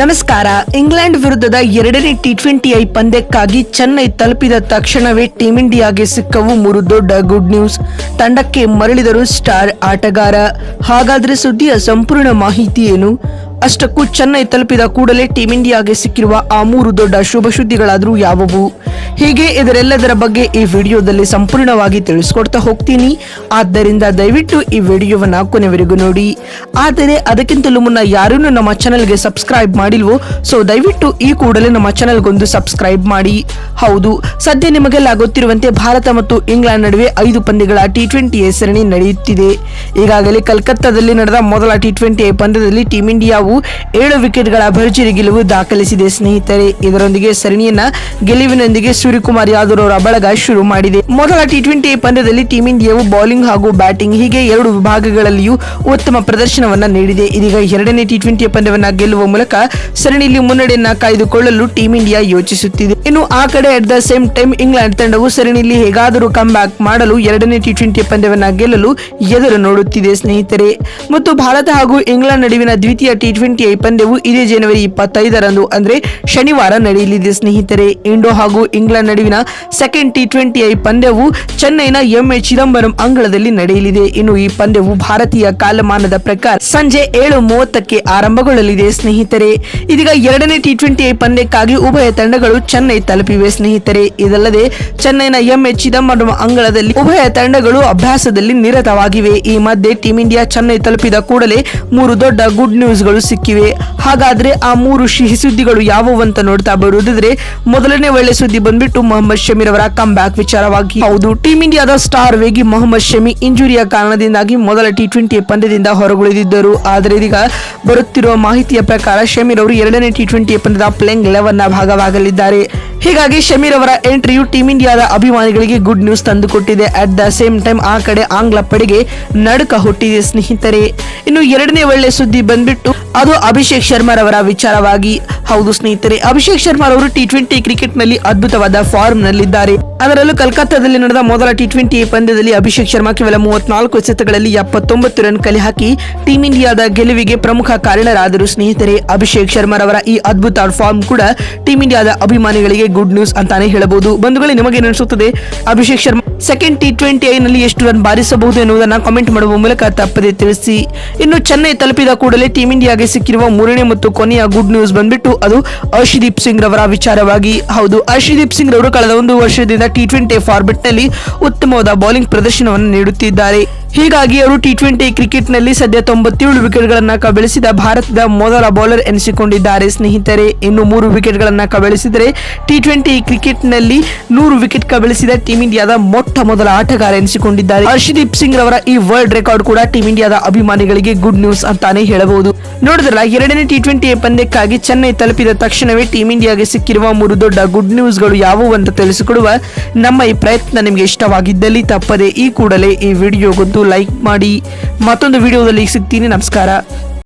ನಮಸ್ಕಾರ. ಇಂಗ್ಲೆಂಡ್ ವಿರುದ್ಧದ ಎರಡನೇ ಟಿ ಟ್ವೆಂಟಿ ಐ ಪಂದ್ಯಕ್ಕಾಗಿ ಚೆನ್ನೈ ತಲುಪಿದ ತಕ್ಷಣವೇ ಟೀಂ ಇಂಡಿಯಾಗೆ ಸಿಕ್ಕವು ಮೂರು ದೊಡ್ಡ ಗುಡ್ ನ್ಯೂಸ್ ತಂಡಕ್ಕೆ ಮರಳಿದರು ಸ್ಟಾರ್ ಆಟಗಾರ. ಹಾಗಾದ್ರೆ ಸುದ್ದಿಯ ಸಂಪೂರ್ಣ ಮಾಹಿತಿ ಏನು? ಅಷ್ಟಕ್ಕೂ ಚೆನ್ನೈ ತಲುಪಿದ ಕೂಡಲೇ ಟೀಂ ಇಂಡಿಯಾಗೆ ಸಿಕ್ಕಿರುವ ಆ ಮೂರು ದೊಡ್ಡ ಶುಭ ಸುದ್ದಿಗಳಾದರೂ ಯಾವುವು? ಹೀಗೆ ಇದರೆಲ್ಲದರ ಬಗ್ಗೆ ಈ ವಿಡಿಯೋದಲ್ಲಿ ಸಂಪೂರ್ಣವಾಗಿ ತಿಳಿಸ್ಕೊಡ್ತಾ ಹೋಗ್ತೀನಿ. ಆದ್ದರಿಂದ ದಯವಿಟ್ಟು ಈ ವಿಡಿಯೋವನ್ನು ಕೊನೆವರೆಗೂ ನೋಡಿ. ಆದರೆ ಅದಕ್ಕಿಂತಲೂ ಮುನ್ನ ಯಾರೂ ನಮ್ಮ ಚಾನಲ್ಗೆ ಸಬ್ಸ್ಕ್ರೈಬ್ ಮಾಡಿಲ್ವೋ, ಸೊ ದಯವಿಟ್ಟು ಈ ಕೂಡಲೇ ನಮ್ಮ ಚಾನಲ್ಗೊಂದು ಸಬ್ಸ್ಕ್ರೈಬ್ ಮಾಡಿ. ಹೌದು, ಸದ್ಯ ನಿಮಗೆಲ್ಲ ಗೊತ್ತಿರುವಂತೆ ಭಾರತ ಮತ್ತು ಇಂಗ್ಲೆಂಡ್ ನಡುವೆ ಐದು ಪಂದ್ಯಗಳ ಟಿ ಟ್ವೆಂಟಿ ಸರಣಿ ನಡೆಯುತ್ತಿದೆ. ಈಗಾಗಲೇ ಕಲ್ಕತ್ತಾದಲ್ಲಿ ನಡೆದ ಮೊದಲ ಟಿ ಟ್ವೆಂಟಿ ಪಂದ್ಯದಲ್ಲಿ ಟೀಂ ಇಂಡಿಯಾವು ಏಳು ವಿಕೆಟ್ಗಳ ಭರ್ಜರಿ ಗೆಲುವು ದಾಖಲಿಸಿದೆ ಸ್ನೇಹಿತರೆ. ಇದರೊಂದಿಗೆ ಸರಣಿಯನ್ನ ಗೆಲುವಿನೊಂದಿಗೆ ಸೂರ್ಯಕುಮಾರ್ ಯಾದವ್ ಅವರ ಬಳಗ ಶುರು ಮಾಡಿದೆ. ಮೊದಲ ಟಿ ಟ್ವೆಂಟಿ ಪಂದ್ಯದಲ್ಲಿ ಟೀಂ ಇಂಡಿಯಾವು ಬೌಲಿಂಗ್ ಹಾಗೂ ಬ್ಯಾಟಿಂಗ್ ಹೀಗೆ ಎರಡು ವಿಭಾಗಗಳಲ್ಲಿಯೂ ಉತ್ತಮ ಪ್ರದರ್ಶನವನ್ನ ನೀಡಿದೆ. ಇದೀಗ ಎರಡನೇ ಟಿ ಟ್ವೆಂಟಿ ಪಂದ್ಯವನ್ನ ಗೆಲ್ಲುವ ಮೂಲಕ ಸರಣಿಯಲ್ಲಿ ಮುನ್ನಡೆಯನ್ನ ಕಾಯ್ದುಕೊಳ್ಳಲು ಟೀಂ ಇಂಡಿಯಾ ಯೋಚಿಸುತ್ತಿದೆ. ಇನ್ನು ಆ ಕಡೆ at the same time England ತಂಡವು ಸರಣಿಯಲ್ಲಿ ಹೇಗಾದರೂ ಕಮ್ ಬ್ಯಾಕ್ ಮಾಡಲು ಎರಡನೇ ಟಿ ಟ್ವೆಂಟಿ ಪಂದ್ಯವನ್ನ ಗೆಲ್ಲಲು ಎದುರು ನೋಡುತ್ತಿದೆ ಸ್ನೇಹಿತರೆ. ಮತ್ತು ಭಾರತ ಹಾಗೂ ಇಂಗ್ಲೆಂಡ್ ನಡುವಿನ ದ್ವಿತೀಯ ಟಿ ಟ್ವೆಂಟಿ ಪಂದ್ಯವು ಇದೇ ಜನವರಿ ಇಪ್ಪತ್ತೈದರಂದು ಅಂದ್ರೆ ಶನಿವಾರ ನಡೆಯಲಿದೆ ಸ್ನೇಹಿತರೆ. ಇಂಡೋ ಹಾಗೂ ಇಂಗ್ಲೆಂಡ್ ನಡುವಿನ ಸೆಕೆಂಡ್ ಟಿ ಟ್ವೆಂಟಿ ಐ ಪಂದ್ಯವು ಚೆನ್ನೈನ ಎಂಎ ಚಿದಂಬರಂ ಅಂಗಳದಲ್ಲಿ ನಡೆಯಲಿದೆ. ಇನ್ನು ಈ ಪಂದ್ಯವು ಭಾರತೀಯ ಕಾಲಮಾನದ ಪ್ರಕಾರ ಸಂಜೆ ಏಳು ಮೂವತ್ತಕ್ಕೆ ಆರಂಭಗೊಳ್ಳಲಿದೆ ಸ್ನೇಹಿತರೆ. ಇದೀಗ ಎರಡನೇ ಟಿ ಟ್ವೆಂಟಿ ಐ ಪಂದ್ಯಕ್ಕಾಗಿ ಉಭಯ ತಂಡಗಳು ಚೆನ್ನೈ ತಲುಪಿವೆ ಸ್ನೇಹಿತರೆ. ಇದಲ್ಲದೆ ಚೆನ್ನೈನ ಎಂಎ ಚಿದಂಬರಂ ಅಂಗಳದಲ್ಲಿ ಉಭಯ ತಂಡಗಳು ಅಭ್ಯಾಸದಲ್ಲಿ ನಿರತವಾಗಿವೆ. ಈ ಮಧ್ಯೆ ಟೀಂ ಇಂಡಿಯಾ ಚೆನ್ನೈ ತಲುಪಿದ ಕೂಡಲೇ ಮೂರು ದೊಡ್ಡ ಗುಡ್ ನ್ಯೂಸ್ಗಳು ಸಿಕ್ಕಿವೆ. ಹಾಗಾದ್ರೆ ಆ ಮೂರು ಸಿಹಿ ಸುದ್ದಿಗಳು ಯಾವುವಂತ ನೋಡ್ತಾ ಬರುವುದಾದ್ರೆ ಮೊದಲನೇ ಒಳ್ಳೆ ಸುದ್ದಿ ಬಂದ್ಬಿಟ್ಟು ಮೊಹಮ್ಮದ್ ಶಮೀರ್ ಅವರ ಕಮ್ ಬ್ಯಾಕ್ ವಿಚಾರವಾಗಿ, ಹೌದು ಟೀಂ ಇಂಡಿಯಾದ ಸ್ಟಾರ್ ವೇಗಿ ಮೊಹಮ್ಮದ್ ಶಮಿ ಇಂಜುರಿಯ ಕಾರಣದಿಂದಾಗಿ ಮೊದಲ ಟಿ ಟ್ವೆಂಟಿ ಪಂದ್ಯದಿಂದ ಹೊರಗುಳಿದಿದ್ದರು. ಆದರೆ ಇದೀಗ ಬರುತ್ತಿರುವ ಮಾಹಿತಿಯ ಪ್ರಕಾರ ಶಮೀರ್ ಅವರು ಎರಡನೇ ಟಿ ಟ್ವೆಂಟಿ ಪಂದ್ಯದ ಪ್ಲೇಯಿಂಗ್ ಲೆವೆನ್ನ ಭಾಗವಾಗಲಿದ್ದಾರೆ. ಹೀಗಾಗಿ ಶಮೀರ್ ಅವರ ಎಂಟ್ರಿಯು ಟೀಮ್ ಇಂಡಿಯಾದ ಅಭಿಮಾನಿಗಳಿಗೆ ಗುಡ್ ನ್ಯೂಸ್ ತಂದುಕೊಟ್ಟಿದೆ. ಅಟ್ ದ ಸೇಮ್ ಟೈಮ್ ಆ ಕಡೆ ಆಂಗ್ಲ ಪಡೆಗೆ ನಡುಕ ಹುಟ್ಟಿದೆ ಸ್ನೇಹಿತರೆ. ಇನ್ನು ಎರಡನೇ ಒಳ್ಳೆ ಸುದ್ದಿ ಬಂದ್ಬಿಟ್ಟು, ಅದು ಅಭಿಷೇಕ್ ಶರ್ಮಾ ಅವರ ವಿಚಾರವಾಗಿ. ಹೌದು ಸ್ನೇಹಿತರೆ, ಅಭಿಷೇಕ್ ಶರ್ಮಾ ಅವರು ಟಿ ಟ್ವೆಂಟಿ ಕ್ರಿಕೆಟ್ನಲ್ಲಿ ಅದ್ಭುತವಾದ ಫಾರ್ಮ್ ನಲ್ಲಿದ್ದಾರೆ ಅದರಲ್ಲೂ ಕಲ್ಕತ್ತಾದಲ್ಲಿ ನಡೆದ ಮೊದಲ ಟಿ ಟ್ವೆಂಟಿ ಪಂದ್ಯದಲ್ಲಿ ಅಭಿಷೇಕ್ ಶರ್ಮಾ ಕೇವಲ ಮೂವತ್ನಾಲ್ಕು ಎಸೆತಗಳಲ್ಲಿ ಎಪ್ಪತ್ತೊಂಬತ್ತು ರನ್ ಕಲೆ ಹಾಕಿ ಟೀಂ ಇಂಡಿಯಾದ ಗೆಲುವಿಗೆ ಪ್ರಮುಖ ಕಾರಣರಾದರು ಸ್ನೇಹಿತರೆ. ಅಭಿಷೇಕ್ ಶರ್ಮಾ ಅವರ ಈ ಅದ್ಭುತ ಫಾರ್ಮ್ ಕೂಡ ಟೀಂ ಇಂಡಿಯಾದ ಅಭಿಮಾನಿಗಳಿಗೆ ಗುಡ್ ನ್ಯೂಸ್ ಅಂತಾನೆ ಹೇಳಬಹುದು. ಬಂಧುಗಳೇ ನಿಮಗೆ ಅನಿಸುತ್ತದೆ? Abhishek Sharma second T twenty ಐನಲ್ಲಿ ಎಷ್ಟು ರನ್ ಬಾರಿಸಬಹುದು ಎನ್ನುವುದನ್ನು ಕಾಮೆಂಟ್ ಮಾಡುವ ಮೂಲಕ ತಪ್ಪದೆ ತಿಳಿಸಿ. ಇನ್ನು ಚೆನ್ನೈ ತಲುಪಿದ ಕೂಡಲೇ ಟೀಂ ಇಂಡಿಯಾಗೆ ಸಿಕ್ಕಿರುವ ಮೂರನೇ ಮತ್ತು ಕೊನೆಯ ಗುಡ್ ನ್ಯೂಸ್ ಬಂದ್ಬಿಟ್ಟು ಅದು ಹರ್ಷದೀಪ್ ಸಿಂಗ್ ರವರ ವಿಚಾರವಾಗಿ. ಹೌದು ಹರ್ಷದೀಪ್ ಸಿಂಗ್ ರವರು ಕಳೆದ ಒಂದು ವರ್ಷದಿಂದ ಟಿ ಟ್ವೆಂಟಿ ಫಾರ್ಮೆಟ್ನಲ್ಲಿ ಉತ್ತಮವಾದ ಬೌಲಿಂಗ್ ಪ್ರದರ್ಶನವನ್ನು ನೀಡುತ್ತಿದ್ದಾರೆ. ಹೀಗಾಗಿ ಅವರು ಟಿ ಟ್ವೆಂಟಿ ಕ್ರಿಕೆಟ್ನಲ್ಲಿ ಸದ್ಯ ತೊಂಬತ್ತೇಳು ವಿಕೆಟ್ಗಳನ್ನು ಕಬಳಿಸಿದ ಭಾರತದ ಮೊದಲ ಬೌಲರ್ ಎನಿಸಿಕೊಂಡಿದ್ದಾರೆ. ಸ್ನೇಹಿತರೆ, ಇನ್ನು ಮೂರು ವಿಕೆಟ್ ಗಳನ್ನ ಕಬಳಿಸಿದರೆ ಟಿ ಟ್ವೆಂಟಿ ಕ್ರಿಕೆಟ್ನಲ್ಲಿ ನೂರು ವಿಕೆಟ್ ಕಬಳಿಸಿದ ಟೀಂ ಇಂಡಿಯಾದ ಮೊಟ್ಟ ಮೊದಲ ಆಟಗಾರ ಎನಿಸಿಕೊಂಡಿದ್ದಾರೆ. ಹರ್ಷದೀಪ್ ಸಿಂಗ್ ರವರ ಈ ವರ್ಲ್ಡ್ ರೆಕಾರ್ಡ್ ಕೂಡ ಟೀಂ ಇಂಡಿಯಾದ ಅಭಿಮಾನಿಗಳಿಗೆ ಗುಡ್ ನ್ಯೂಸ್ ಅಂತಾನೆ ಹೇಳಬಹುದು. ನೋಡಿದ್ರಲ್ಲ, ಎರಡನೇ ಟಿ ಟ್ವೆಂಟಿ ಪಂದ್ಯಕ್ಕಾಗಿ ಚೆನ್ನೈ ತಲುಪಿದ ತಕ್ಷಣವೇ ಟೀಂ ಇಂಡಿಯಾಗೆ ಸಿಕ್ಕಿರುವ ಮೂರು ದೊಡ್ಡ ಗುಡ್ ನ್ಯೂಸ್ಗಳು ಯಾವುವು ಅಂತ ತಿಳಿಸಿಕೊಡುವ ನಮ್ಮ ಈ ಪ್ರಯತ್ನ ನಿಮಗೆ ಇಷ್ಟವಾಗಿದ್ದಲ್ಲಿ ತಪ್ಪದೆ ಈ ಕೂಡಲೇ ಈ ವಿಡಿಯೋಗೊಂದು ಲೈಕ್ ಮಾಡಿ. ಮತ್ತೊಂದು ವಿಡಿಯೋದಲ್ಲಿ ಸಿಗ್ತೀನಿ. ನಮಸ್ಕಾರ.